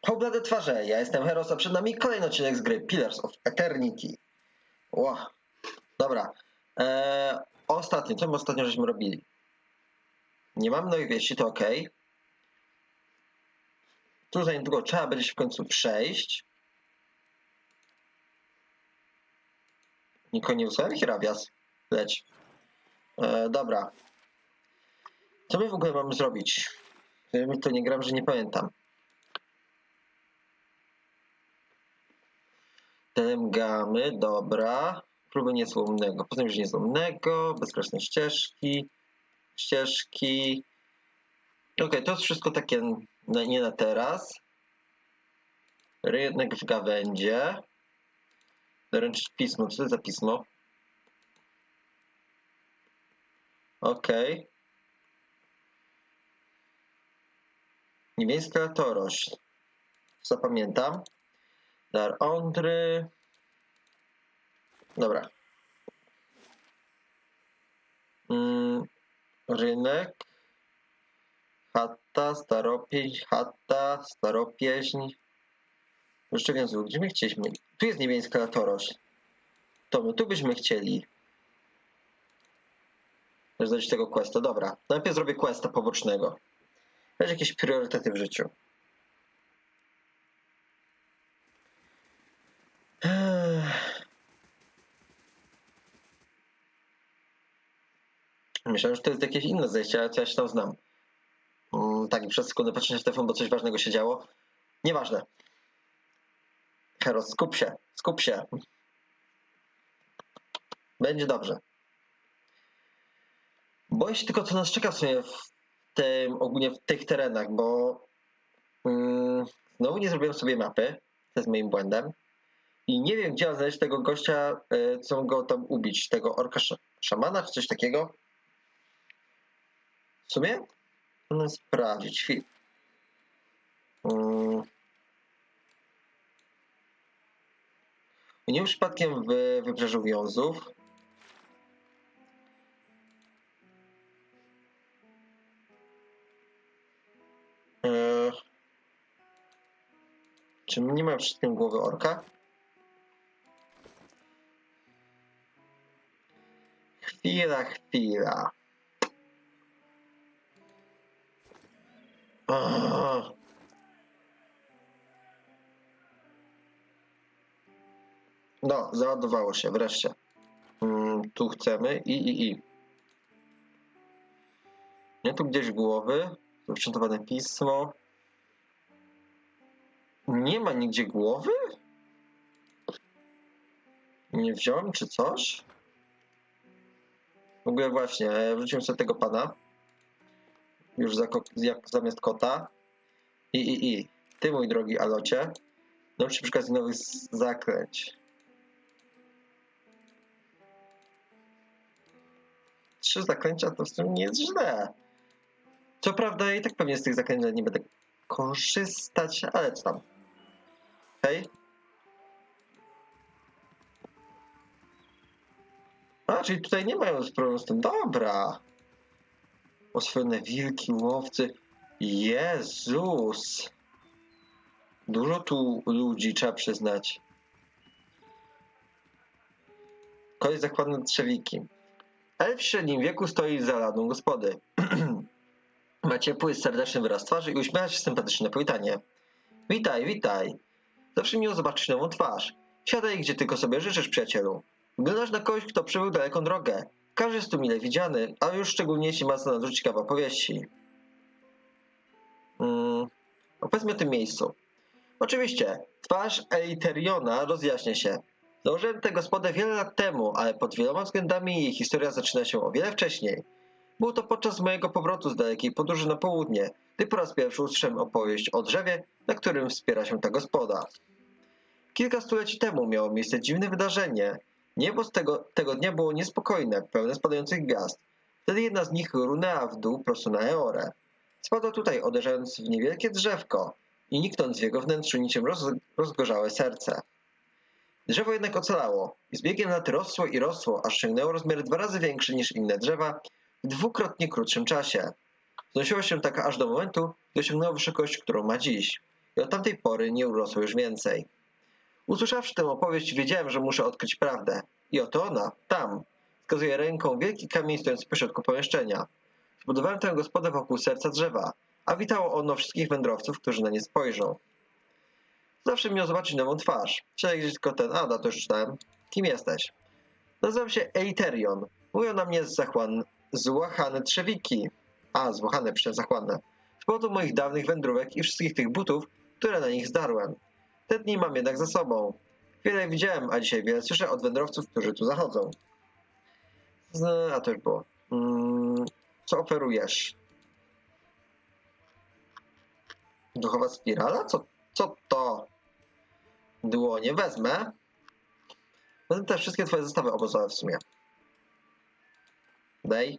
Poblade twarze, ja jestem Heros, a przed nami kolejny odcinek z gry Pillars of Eternity. Ło. Dobra. Eee, ostatnio, co my ostatnio żeśmy robili? Nie mam nowych wieści, to ok. Tu za niedługo trzeba będzie się w końcu przejść. Nikogo nie wysłałem? Hirabias. Leć. Eee, dobra. Co my w ogóle mamy zrobić? Ja to nie gram, że nie pamiętam. Temgamy, dobra. Próby niezłomnego. Potem już niezłomnego, bezkresne ścieżki, ścieżki. Okej, to jest wszystko takie na, nie na teraz. Rynek w gawędzie. Doręczyć pismo. Co to za pismo? Okej. Niebieska torość. Zapamiętam. Dar Ondry. Dobra. Mm, rynek. Chata, staropieśń, chata, staropieśń. Jeszcze więcej, gdzie my chcieliśmy? Tu jest niebieska torość. To my tu byśmy chcieli. Zdać tego questa. Dobra. Najpierw zrobię questa pobocznego. Weź jakieś priorytety w życiu. Myślałem, że to jest jakieś inne zejście, ale co ja się tam znam. Mm, tak, i przez sekundę patrzę na telefon, bo coś ważnego się działo. Nieważne. Heros, skup się, skup się. Będzie dobrze. Boję się tylko, co nas czeka w w tym, ogólnie w tych terenach, bo mm, znowu nie zrobiłem sobie mapy. To jest moim błędem. I nie wiem, gdzie mam znaleźć tego gościa, e, co go tam ubić. Tego orka sz szamana, czy coś takiego. W sumie? No sprawdzić. Chwil. Mm. Nie przypadkiem w Wybrzeżu Wiązów. Eee, czy nie ma wszystkim głowy orka? Chwila, chwila. Aaaa. No, załadowało się, wreszcie. Mm, tu chcemy i, i, i. Nie tu gdzieś głowy. Wyprzątowane pismo. Nie ma nigdzie głowy? Nie wziąłem czy coś? W ogóle właśnie, wrzuciłem sobie tego pana. Już za, jak zamiast kota. I, i, i. Ty, mój drogi Alocie, naucz się przy okazji nowych z- zaklęć. Trzy zaklęcia to w sumie nie jest źle. Co prawda, i tak pewnie z tych zaklęć nie będę korzystać, ale co tam. Hej. A, czyli tutaj nie mają problemu z tym. Dobra. Oswojone wilki, łowcy. Jezus. Dużo tu ludzi, trzeba przyznać. Koleś zakładny drzewiki. Elf w średnim wieku stoi za ladą gospody. Ma ciepły, serdeczny wyraz twarzy i uśmiecha się sympatycznie na powitanie. Witaj, witaj. Zawsze miło zobaczyć nową twarz. Siadaj gdzie tylko sobie życzysz, przyjacielu. Wyglądasz na kogoś, kto przybył daleką drogę. Każdy jest tu mile widziany, a już szczególnie jeśli ma za nadrzucić kawał powieści. Mm, opowiedzmy o tym miejscu. Oczywiście, twarz Eliteriona rozjaśnia się. Założyłem tę gospodę wiele lat temu, ale pod wieloma względami jej historia zaczyna się o wiele wcześniej. Było to podczas mojego powrotu z dalekiej podróży na południe, gdy po raz pierwszy usłyszałem opowieść o drzewie, na którym wspiera się ta gospoda. Kilka stuleci temu miało miejsce dziwne wydarzenie. Niebo z tego, tego dnia było niespokojne, pełne spadających gwiazd. Wtedy jedna z nich runęła w dół prosto na Eorę. Spadła tutaj, uderzając w niewielkie drzewko i niknąc w jego wnętrzu niczym roz, rozgorzałe serce. Drzewo jednak ocalało i z biegiem lat rosło i rosło, aż osiągnęło rozmiary dwa razy większe niż inne drzewa w dwukrotnie krótszym czasie. Znosiło się tak aż do momentu, gdy osiągnęło wysokość, którą ma dziś. i od tamtej pory nie urosło już więcej. Usłyszawszy tę opowieść, wiedziałem, że muszę odkryć prawdę. I oto ona, tam, wskazuje ręką wielki kamień stojący pośrodku pomieszczenia. Zbudowałem tę gospodę wokół serca drzewa, a witało ono wszystkich wędrowców, którzy na nie spojrzą. Zawsze miał zobaczyć nową twarz. Gdzieś tylko ten, a, no to już czytałem. Kim jesteś? Nazywam się Eiterion. Mówią na mnie zachłan... złachane trzewiki. A, złachane, przecież zachłanne. Z powodu moich dawnych wędrówek i wszystkich tych butów, które na nich zdarłem. Te dni mam jednak za sobą. Wiele widziałem, a dzisiaj wiele słyszę od wędrowców, którzy tu zachodzą. Z... A to już było. Mm, co oferujesz? Duchowa spirala? Co, co to? Dłonie wezmę. Potem też wszystkie twoje zestawy obozowe w sumie. Daj.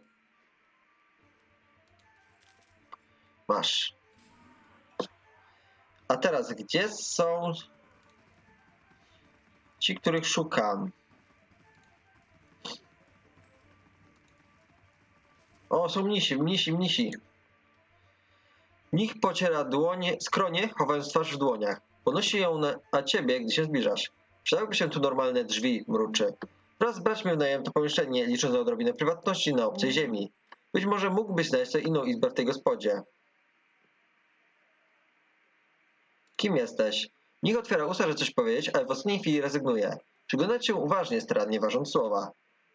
Masz. A teraz, gdzie są ci, których szukam? O, są mnisi, mnisi, mnisi. Mnich pociera dłonie, skronie, chowając twarz w dłoniach. Podnosi ją na, ciebie, gdy się zbliżasz. Przydałyby się tu normalne drzwi, mruczy. Wraz z braćmi wynajęłem to pomieszczenie, licząc na odrobinę prywatności na obcej ziemi. Być może mógłbyś znaleźć sobie inną izbę w tej gospodzie. Kim jesteś? Niech otwiera usta, że coś powiedzieć, ale w ostatniej chwili rezygnuje. Przyglądać się uważnie, starannie ważąc słowa.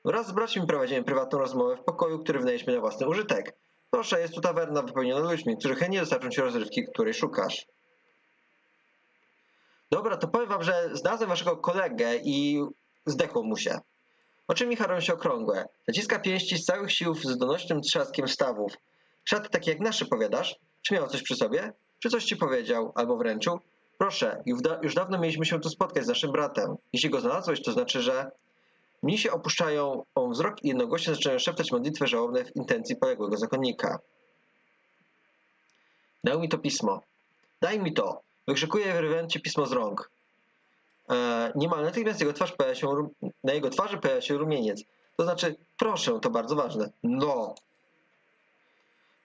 Wraz z braćmi prowadzimy prywatną rozmowę w pokoju, który wynajęliśmy na własny użytek. Proszę, jest tu tawerna wypełniona ludźmi, którzy chętnie dostarczą ci rozrywki, której szukasz. Dobra, to powiem wam, że znalazłem waszego kolegę i zdechło mu się. Oczy Micha się okrągłe. Zaciska pięści z całych sił z donośnym trzaskiem stawów. Szat taki jak nasze, powiadasz? Czy miał coś przy sobie? Czy coś ci powiedział albo wręczył? Proszę, już, da- już dawno mieliśmy się tu spotkać z naszym bratem. Jeśli go znalazłeś, to znaczy, że... Mnisi opuszczają on wzrok i jednogłośnie zaczynają szeptać modlitwy żałobne w intencji poległego zakonnika. Daj mi to pismo. Daj mi to. Wykrzykuje wyrywając ci pismo z rąk. E, niemal natychmiast jego twarz pojawia się, na jego twarzy pojawia się rumieniec. To znaczy, proszę, to bardzo ważne. No.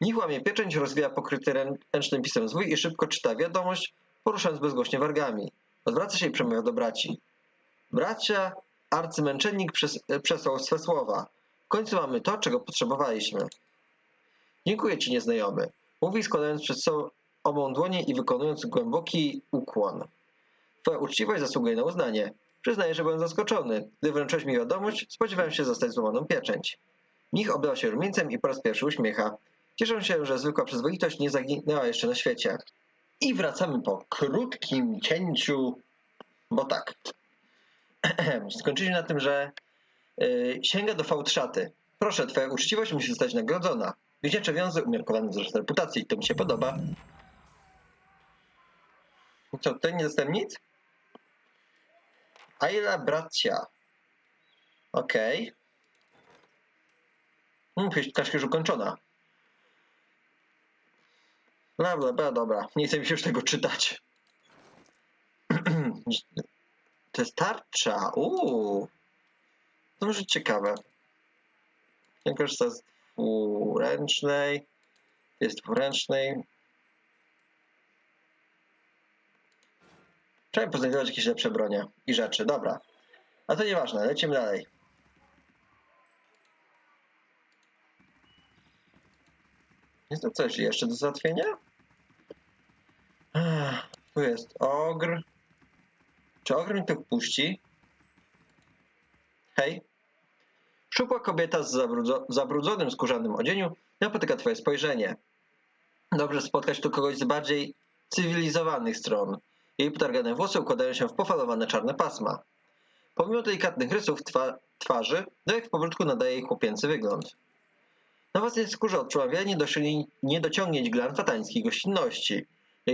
Nich łamie pieczęć, rozwija pokryty rę- ręcznym pisem zwój i szybko czyta wiadomość, poruszając bezgłośnie wargami. Odwraca się i przemawia do braci. Bracia, arcymęczennik przes przesłał swe słowa. W końcu mamy to, czego potrzebowaliśmy. Dziękuję ci, nieznajomy. Mówi składając przed sobą dłonie i wykonując głęboki ukłon. Twoja uczciwość zasługuje na uznanie. Przyznaję, że byłem zaskoczony. Gdy wręczyłeś mi wiadomość, spodziewałem się zastać złamaną pieczęć. Nich oblał się rumieńcem i po raz pierwszy uśmiecha. Cieszę się, że zwykła przyzwoitość nie zaginęła jeszcze na świecie. I wracamy po krótkim cięciu, bo tak. Skończyliśmy na tym, że yy, sięga do fałdszaty. Proszę, twoja uczciwość musi zostać nagrodzona. Wdzięcze wiązy umiarkowane wzrost reputacji. To mi się podoba. Co, tutaj nie dostałem nic? Ayla bracia. Okej. Okay. Kaszka już ukończona. Bla, bla, dobra. Nie chcę mi się już tego czytać. To jest tarcza. Uuu. To może ciekawe. Ja korzystam z dwuręcznej. Jest dwuręcznej. Trzeba poznajdować jakieś lepsze bronie i rzeczy. Dobra. A to nieważne, lecimy dalej. Jest to coś jeszcze do załatwienia? Tu jest ogr. Czy ogr mi tu wpuści? Hej. Szczupła kobieta z zabrudzo- zabrudzonym skórzanym odzieniu napotyka twoje spojrzenie. Dobrze spotkać tu kogoś z bardziej cywilizowanych stron. Jej potargane włosy układają się w pofalowane czarne pasma. Pomimo delikatnych rysów twa twarzy, dojek w powrótku nadaje jej chłopięcy wygląd. Na własnej skórze odczułam wiele niedociągnięć, niedociągnięć glan fatańskiej gościnności.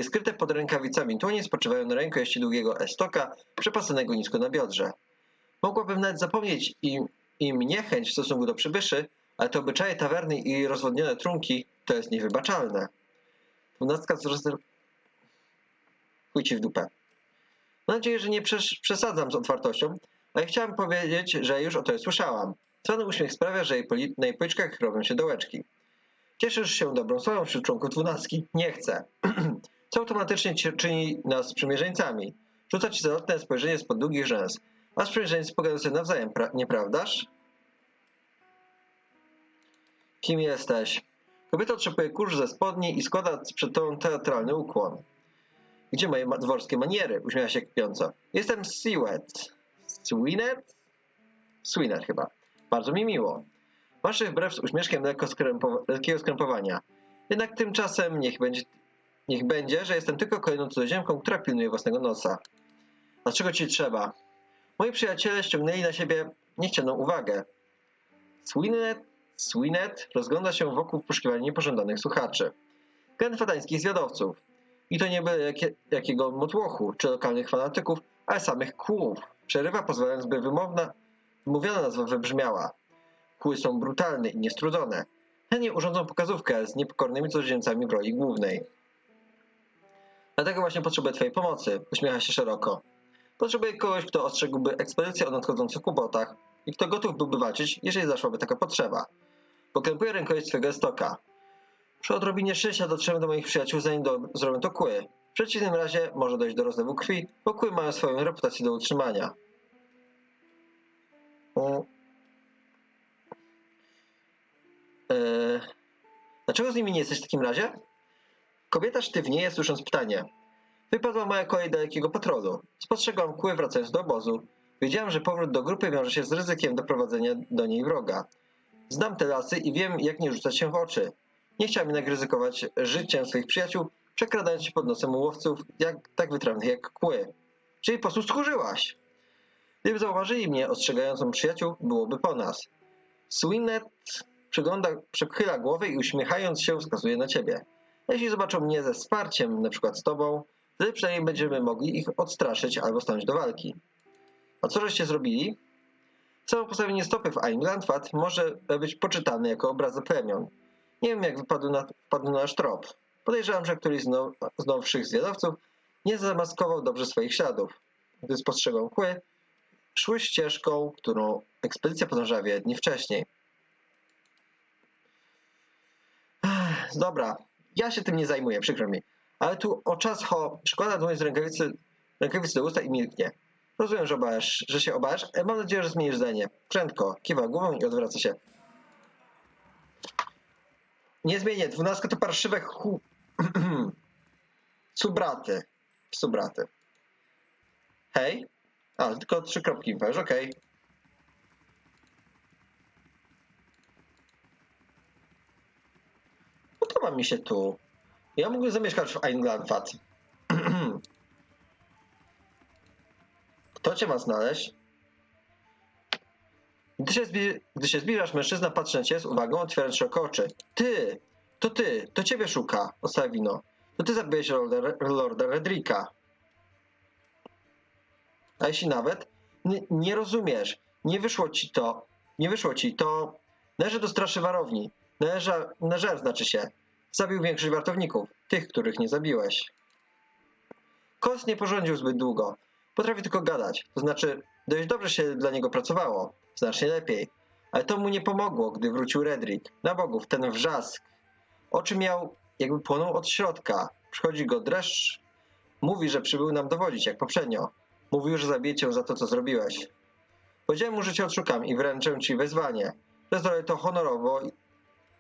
Skryte pod rękawicami dłonie spoczywają na rękojeści długiego estoka, przepasanego nisko na biodrze. Mogłabym nawet zapomnieć im, im niechęć w stosunku do przybyszy, ale te obyczaje tawerny i rozwodnione trunki to jest niewybaczalne. Dwunastka z roz... Chuj ci w dupę. Mam nadzieję, że nie przesadzam z otwartością, ale chciałam powiedzieć, że już o to słyszałam. Cwany uśmiech sprawia, że jej poli- na jej policzkach robią się dołeczki. Cieszysz się dobrą sławą wśród członków dwunastki? Nie chcę. co automatycznie czyni nas sprzymierzeńcami. Rzuca ci zalotne spojrzenie spod długich rzęs. A sprzymierzeńcy pogaдаją sobie nawzajem, pra- nieprawdaż? Kim jesteś? Kobieta otrzepuje kurz ze spodni i składa przed tobą teatralny ukłon. Gdzie moje ma- dworskie maniery? Uśmiecha się kpiąco. Jestem Sewet. Swinet? Swinet chyba. Bardzo mi miło. Masz wbrew z uśmieszkiem lekko skrępo- lekkiego skrępowania. Jednak tymczasem niech będzie, niech będzie, że jestem tylko kolejną cudzoziemką, która pilnuje własnego nosa. Dlaczego ci trzeba? Moi przyjaciele ściągnęli na siebie niechcianą uwagę. Swinet, Swinet rozgląda się wokół w poszukiwaniu niepożądanych słuchaczy. Gen fatańskich zwiadowców. I to nie byle jakie, jakiego motłochu, czy lokalnych fanatyków, ale samych kłów. Przerywa pozwalając, by wymowna, wymówiona nazwa wybrzmiała. Kły są brutalne i niestrudzone. Chętnie urządzą pokazówkę z niepokornymi cudzoziemcami w roli głównej. Dlatego właśnie potrzebuję twojej pomocy, uśmiecha się szeroko. Potrzebuję kogoś, kto ostrzegłby ekspedycję o nadchodzących kłopotach i kto gotów byłby walczyć, jeżeli zaszłaby taka potrzeba. Pokrępuję rękojeść swego stoka. Przy odrobinie szczęścia dotrzemy do moich przyjaciół, zanim do, zrobią to kły. W przeciwnym razie może dojść do rozlewu krwi, bo kły mają swoją reputację do utrzymania. O. Eee, dlaczego z nimi nie jesteś w takim razie? Kobieta sztywnieje, słysząc pytanie. Wypadła moja kolej dalekiego patrolu. Spostrzegłam kły wracając do obozu. Wiedziałem, że powrót do grupy wiąże się z ryzykiem doprowadzenia do niej wroga. Znam te lasy i wiem, jak nie rzucać się w oczy. Nie chciałem jednak ryzykować życiem swoich przyjaciół, przekradając się pod nosem łowców jak, tak wytrawnych jak kły. Czyli po prostu stchórzyłaś. Gdyby zauważyli mnie ostrzegającą przyjaciół, byłoby po nas. Swinet przygląda, przechyla głowę i uśmiechając się wskazuje na ciebie. Jeśli zobaczą mnie ze wsparciem, na przykład z tobą, wtedy przynajmniej będziemy mogli ich odstraszyć albo stanąć do walki. A co żeście zrobili? Samo postawienie stopy w Einglandfat może być poczytane jako obraza plemion. Nie wiem, jak wypadł na, wpadł na nasz trop. Podejrzewam, że któryś z, now, z nowszych zwiadowców nie zamaskował dobrze swoich śladów. Gdy spostrzegą kły, szły ścieżką, którą ekspedycja podążała wiele dni wcześniej. Dobra, ja się tym nie zajmuję, przykro mi. Ale tu o czas ho przykłada dłoń z rękawicy, rękawicy do usta i milknie. Rozumiem, że, obawiasz, że się obawiasz. ale Mam nadzieję, że zmienisz zdanie. Prędko, kiwa głową i odwraca się. Nie zmienię. Dwunastka to parszywe hu... Subraty. Subraty. Hej? A, tylko trzy kropki powiesz, okej. Podoba mi się tu. Ja mógłbym zamieszkać w Einglandfat. Kto cię ma znaleźć? Gdy się, zbi- gdy się zbliżasz, mężczyzna patrzy na ciebie z uwagą, otwierając szeroko oczy. Ty! To ty! To ciebie szuka! Odstawia wino. To ty zabiłeś Lorda, Lorda Redricka. A jeśli nawet nie, nie rozumiesz, nie wyszło ci to, nie wyszło ci to, należy do straszy warowni. Należa, należał znaczy się. Zabił większość wartowników, tych, których nie zabiłeś. Kos nie porządził zbyt długo. Potrafi tylko gadać, to znaczy dość dobrze się dla niego pracowało, znacznie lepiej. Ale to mu nie pomogło, gdy wrócił Redrick. Na bogów, ten wrzask. Oczy miał, jakby płonął od środka. Przychodzi go dreszcz. Mówi, że przybył nam dowodzić, jak poprzednio. Mówił, że zabije cię za to, co zrobiłeś. Powiedziałem mu, że cię odszukam i wręczę ci wezwanie. Że zrobię to honorowo,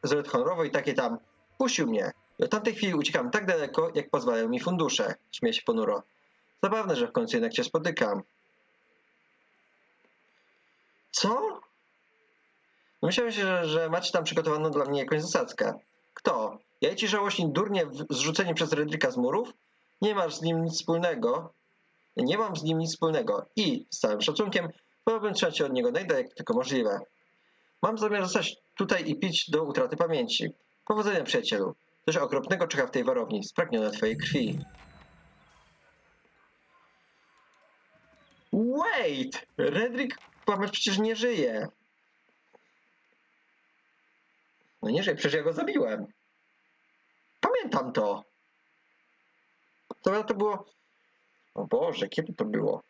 zrobię to honorowo i takie tam. Puścił mnie. I od tamtej chwili uciekam tak daleko, jak pozwalają mi fundusze. Śmieje się ponuro. Zabawne, że w końcu jednak cię spotykam. Co? No Myślałem się, że, że macie tam przygotowaną dla mnie jakąś zasadzkę. Kto? Ja ci żałośni durnie zrzuceni przez Redrika z murów? Nie masz z nim nic wspólnego. Nie mam z nim nic wspólnego. I, z całym szacunkiem, wolałbym trzymać się od niego najdalej jak tylko możliwe. Mam zamiar zostać tutaj i pić do utraty pamięci. Powodzenia, przyjacielu. Coś okropnego czeka w tej warowni, spragniona twojej krwi. Wait! Redrick Pamać przecież nie żyje. No nie żyje, przecież ja go zabiłem. Pamiętam to. To, to było... O Boże, kiedy to było?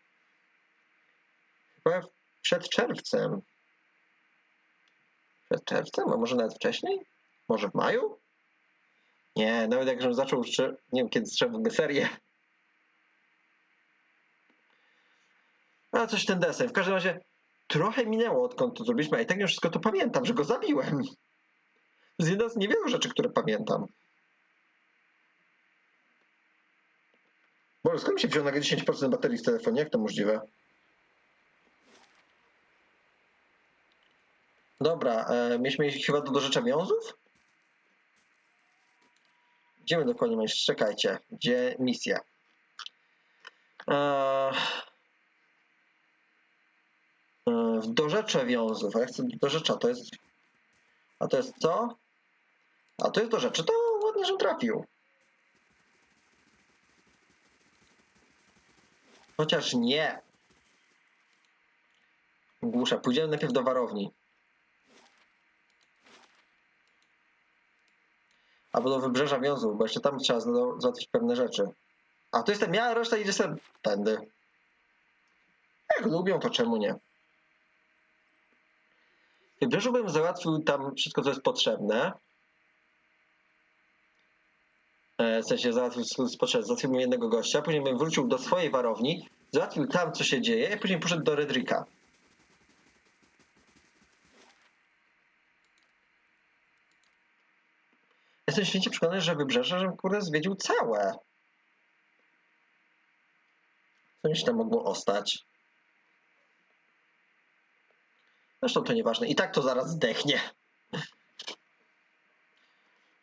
Chyba przed czerwcem. Przed czerwcem? A może nawet wcześniej? Może w maju? Nie, nawet jak żebym zaczął, jeszcze, nie wiem kiedy ogóle serię. A coś ten desen. W każdym razie trochę minęło odkąd to zrobiliśmy, a i tak nie wszystko to pamiętam, że go zabiłem. To jest jedna z niewielu rzeczy, które pamiętam. Boże, skąd mi się wziął nagle 10% baterii w telefonie? Jak to możliwe? Dobra, e, mieliśmy chyba do dorzecza wiązów? Gdzie my dokładnie mamy? Czekajcie. Gdzie misja? Eee, w dorzecze wiązów. A ja chcę dorzecza. To jest... A to jest co? A to jest dorzecze. To ładnie, że trafił. Chociaż nie. Głusza. Pójdziemy najpierw do warowni. Albo do wybrzeża wiązów, bo jeszcze tam trzeba za- załatwić pewne rzeczy. A to jestem ja, reszta idzie sobie tędy. Jak lubią, to czemu nie? Wybrzeżu bym załatwił tam wszystko, co jest potrzebne. E, W sensie załatwił. Załatwiłbym jednego gościa, później bym wrócił do swojej warowni, załatwił tam, co się dzieje, i później poszedł do Redrika. Jestem święcie przekonany, że wybrzeże, że kurde zwiedził całe. Co mi się tam mogło ostać? Zresztą to nieważne. I tak to zaraz zdechnie.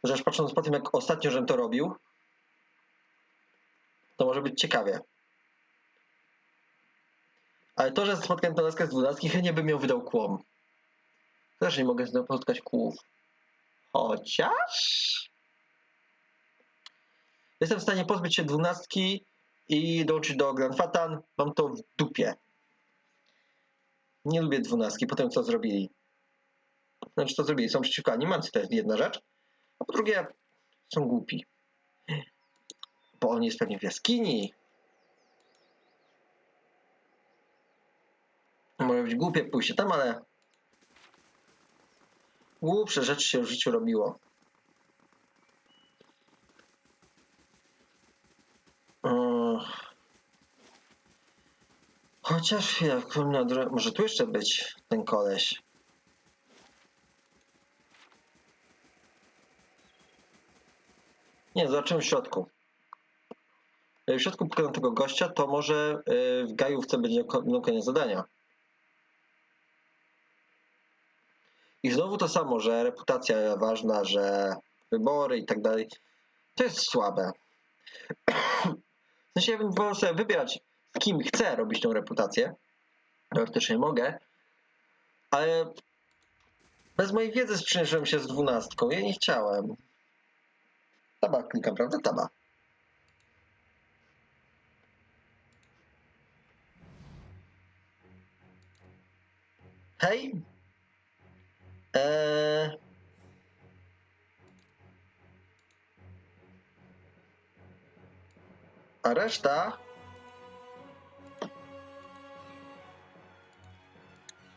Chociaż patrząc po tym, jak ostatnio żem to robił, to może być ciekawie. Ale to, że spotkałem laskę z dwunastki, chętnie bym ją wydał kłom. Też nie mogę spotkać kłów. Chociaż... Jestem w stanie pozbyć się dwunastki i dołączyć do Granfatan. Mam to w dupie. Nie lubię dwunastki po tym, co zrobili. Znaczy, co zrobili? Są przeciwko animacji, to jest jedna rzecz. A po drugie, są głupi. Bo on jest pewnie w jaskini. Może być głupie pójście tam, ale głupsze rzeczy się w życiu robiło. Chociaż chwilę, na dro- może tu jeszcze być ten koleś. Nie, zobaczymy w środku. Jak w środku pokonam tego gościa, to może yy, w gajówce będzie no, koniec zadania. I znowu to samo, że reputacja ważna, że wybory i tak dalej. To jest słabe. W sensie ja bym sobie wybierać, z kim chcę robić tą reputację. Teoretycznie mogę, ale bez mojej wiedzy sprzymierzyłem się z dwunastką. Ja nie chciałem. Taba klikam, prawda? Taba. Hej. Eee... A reszta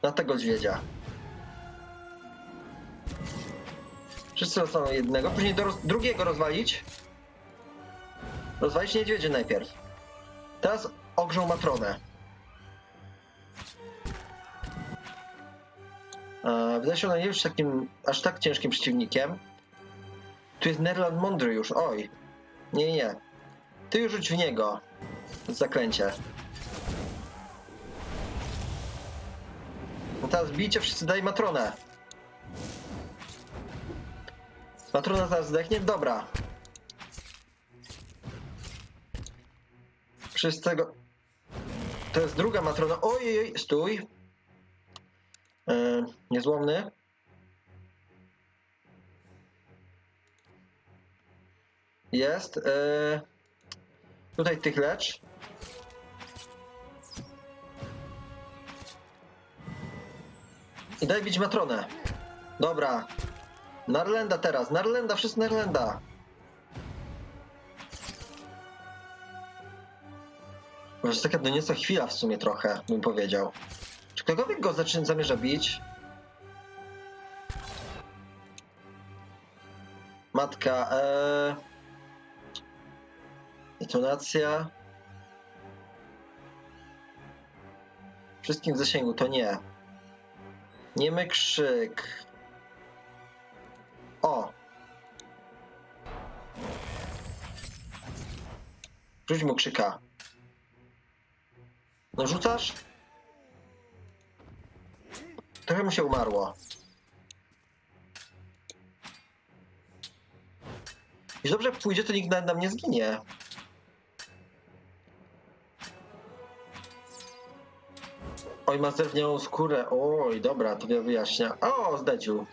na tego dźwiedzia. Wszyscy dostaną jednego, później do roz... drugiego rozwalić. Rozwalić niedźwiedzie najpierw. Teraz ogrzą matronę. Wydaje się, ona nie jest takim aż tak ciężkim przeciwnikiem. Tu jest Nerland mądry już, oj. Nie, nie. Ty już rzuć w niego. Zaklęcie. No teraz bijcie wszyscy, daj matronę. Matrona zaraz zdechnie? Dobra. Wszystkiego. To jest druga matrona. Ojej, stój. E, niezłomny. Jest. E, tutaj tych lecz. I daj bić matronę. Dobra. Narlenda teraz. Narlenda, wszyscy Narlenda. To jest taka doniosła chwila w sumie trochę, bym powiedział. Ktokolwiek go zaczyna, zamierza bić? Matka, e... Detonacja. Wszystkim w zasięgu, to nie. Niemy krzyk. O! Rzuć mu krzyka. No rzucasz? Trochę mu się umarło. Jeśli dobrze pójdzie, to nikt nawet nam nie zginie. Oj, ma zerwniałą skórę. Oj, dobra, to wiele wyjaśnia. O, zdedził.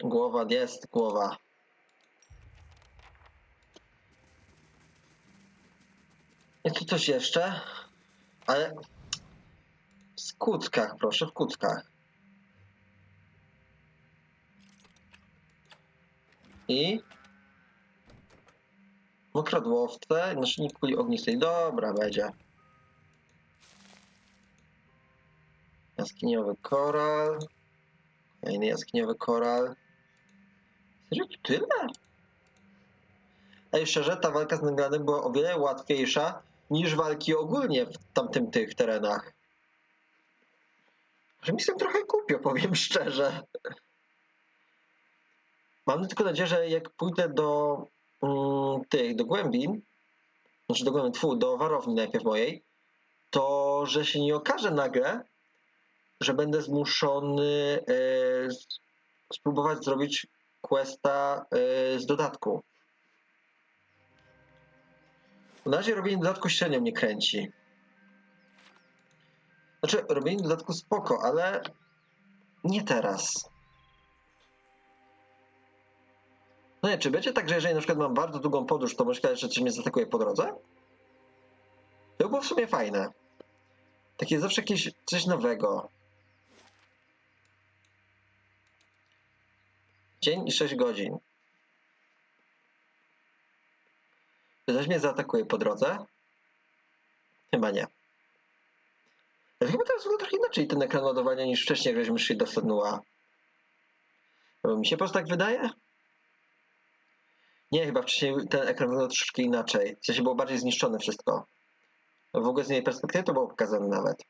Głowa, jest głowa. Jest tu coś jeszcze? Ale w skutkach, proszę, w kuckach. I mokrodłowce, naszyjnik kuli ognistej. Dobra, będzie. Jaskiniowy koral. Kolejny jaskiniowy koral. Serio, tyle? Ej, szczerze, ta walka z Naganem była o wiele łatwiejsza niż walki ogólnie w tamtym tych terenach. Że mi tym trochę głupio, powiem szczerze. Mam tylko nadzieję, że jak pójdę do mm, tych, do głębin, znaczy do głębin, tfu, do warowni najpierw mojej, to że się nie okaże nagle, że będę zmuszony e, spróbować zrobić questa e, z dodatku. Na razie robienie dodatku średnio mnie kręci. Znaczy, robienie dodatku spoko, ale nie teraz. No nie, czy będzie tak, że jeżeli na przykład mam bardzo długą podróż, to myślę, że coś mnie zaatakuje po drodze? To by było w sumie fajne. Takie zawsze jakieś coś nowego. Dzień i 6 godzin. Czy mnie zaatakuje po drodze? Chyba nie. Chyba teraz wygląda trochę inaczej ten ekran ładowania niż wcześniej, żeśmy szli do Senua. Bo mi się po prostu tak wydaje? Nie, chyba wcześniej ten ekran wyglądał troszeczkę inaczej. W sensie było bardziej zniszczone wszystko. W ogóle z jej perspektywy to było pokazane nawet.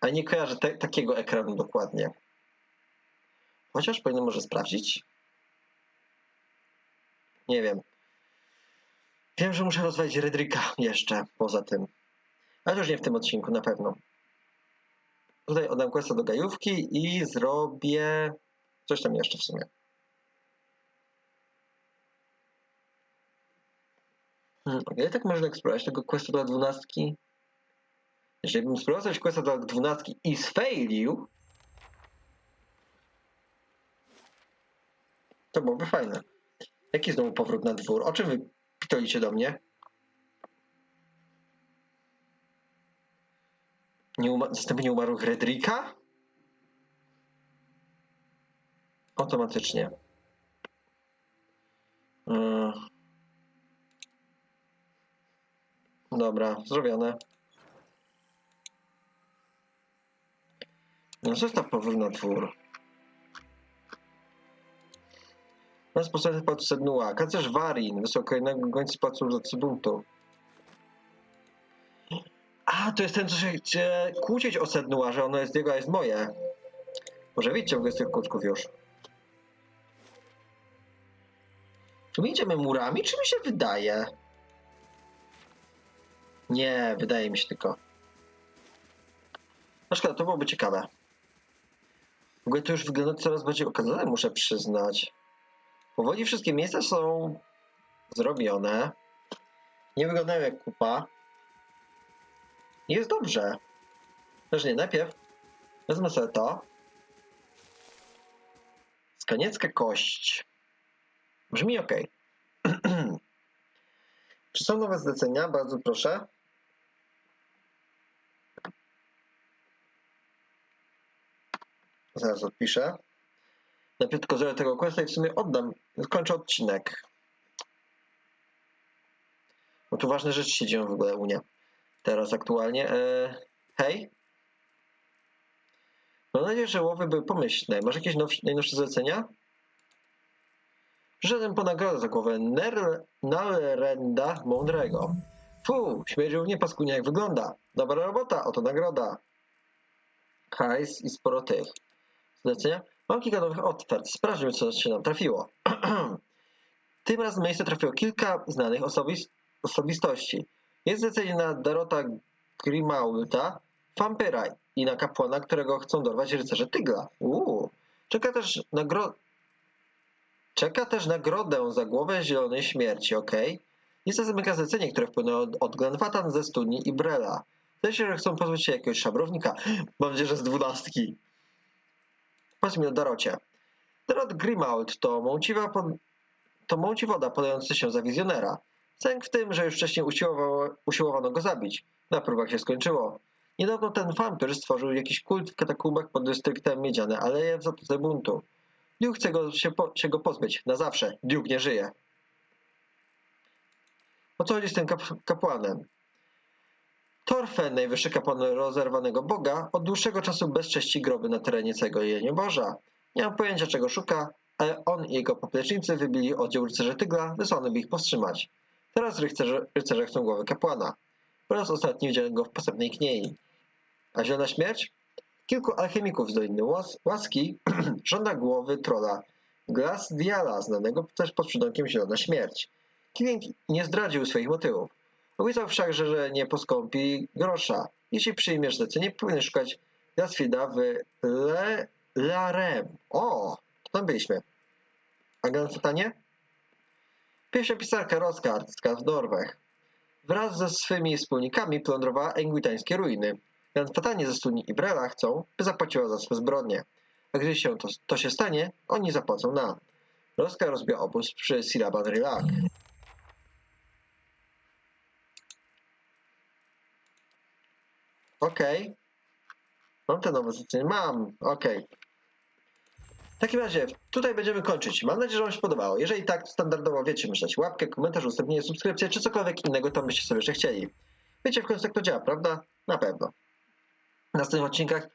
Ale nie kojarzę te, takiego ekranu dokładnie. Chociaż powinien może sprawdzić. Nie wiem. Wiem, że muszę rozwalić Redrika jeszcze poza tym. Ale już nie w tym odcinku na pewno. Tutaj oddam questa do gajówki i zrobię coś tam jeszcze w sumie. Hmm, tak można eksplorować tego questa dla dwunastki? Jeżeli bym spróbował questa dla dwunastki i sfailił, to byłoby fajne. Jaki znowu powrót na dwór? O czym wy pitolicie do mnie? Nie uma- zastąpienie umarłych Redrika? Automatycznie. Mm. Dobra, zrobione. No zostaw powrót na dwór. Na sposobie płacu Sednuła. Kanclerz Warin, wysoko jednego gońcy płacu za Cybuntu. A, to jest ten, co się chce kłócić o Sednuła, że ono jest jego, a jest moje. Może widzicie w ogóle z tych kłódków już. Czy my idziemy murami, czy mi się wydaje? Nie, wydaje mi się tylko. No szkoda, to byłoby ciekawe. W ogóle to już wygląda coraz bardziej okazane, muszę przyznać. Powoli wszystkie miejsca są zrobione. Nie wyglądają jak kupa. Jest dobrze. Też nie, najpierw wezmę sobie to. Skaniecka kość. Brzmi ok. Czy są nowe zlecenia? Bardzo proszę. Zaraz odpiszę. Najpierw tylko zrobię tego questa i w sumie oddam. Skończę odcinek. Bo tu ważne rzeczy się dzieją w ogóle u mnie. Teraz aktualnie. E, Hej. Mam nadzieję, że łowy były pomyślne. Masz jakieś nowsze, najnowsze zlecenia? Przyszedłem po nagrodę za głowę Ner- Nalrenda Mądrego. Fu, śmierdzi równie paskudnie jak wygląda. Dobra robota, oto nagroda. Hajs i sporo tych. Zlecenia? Mam kilka nowych ofert. Sprawdźmy, co się nam trafiło. Tym razem na miejsce trafiło kilka znanych osobis- osobistości. Jest zlecenie na Darota Grimaulta, Vampyra i na kapłana, którego chcą dorwać rycerze Tygla. Uuu. Czeka też nagro... Czeka też nagrodę za głowę zielonej śmierci, okej? Lista zamyka zlecenie, które wpłynęło od Glenfatan ze studni i Brela. Zdaje się, że chcą pozbyć się jakiegoś szabrownika. Mam nadzieję, że z dwunastki. Chodźmy o Darocie. Darot Grimault to mąciwa, pod... to mąci woda podający się za wizjonera. Sęk w tym, że już wcześniej usiłowano go zabić. Na próbach się skończyło. Niedawno ten wampir stworzył jakiś kult w katakumbach pod dystryktem Miedziane Aleje w Zatoce Buntu. Duke chce go, się, po, się go pozbyć. Na zawsze. Duke nie żyje. O co chodzi z tym kap, kapłanem? Torfen, najwyższy kapłan rozerwanego boga, od dłuższego czasu bezcześci groby na terenie całego Jelenieboża. Nie mam pojęcia, czego szuka, ale on i jego poplecznicy wybili oddział rycerzy Tygla, wysłany by ich powstrzymać. Teraz rycerze, rycerze chcą głowy kapłana. Po raz ostatni widziałem go w posępnej kniei. A zielona śmierć? Kilku alchemików z Doliny Łas Łaski żąda głowy trola Glas Diala, znanego też pod przydomkiem Zielona Śmierć. Klient nie zdradził swoich motywów. Obiecał wszakże, że nie poskąpi grosza. Jeśli przyjmiesz zlecenie, powinien szukać Gasfida w Le Larem. O, to tam byliśmy. A Glenfatanie? Pierwsza pisarka Roska, artystka w Norwech. Wraz ze swymi wspólnikami plądrowała engwitańskie ruiny. Glenfatanie ze studni i Brela chcą, by zapłaciła za swe zbrodnie. A gdy się to, to się stanie, oni zapłacą nam. Roska rozbija obóz przy Silaban Rilak. Okej. Mam te nowe zlecenie? Mam. Okej. W takim razie, tutaj będziemy kończyć. Mam nadzieję, że Wam się podobało. Jeżeli tak, to standardowo wiecie, dać łapkę, komentarz, udostępnienie, subskrypcję, czy cokolwiek innego tam byście sobie jeszcze chcieli. Wiecie w końcu jak to działa, prawda? Na pewno. W następnych odcinkach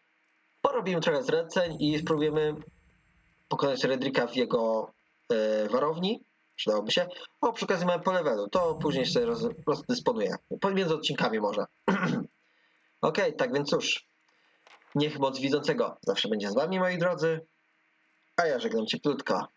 porobimy trochę zleceń i spróbujemy pokonać Redrika w jego e, warowni. Przydałoby się. O, przy okazji mamy po levelu. To później sobie roz, rozdysponuję. Pomiędzy odcinkami może. Okej, tak więc cóż. Niech moc widzącego zawsze będzie z wami, moi drodzy. A ja żegnam cieplutko.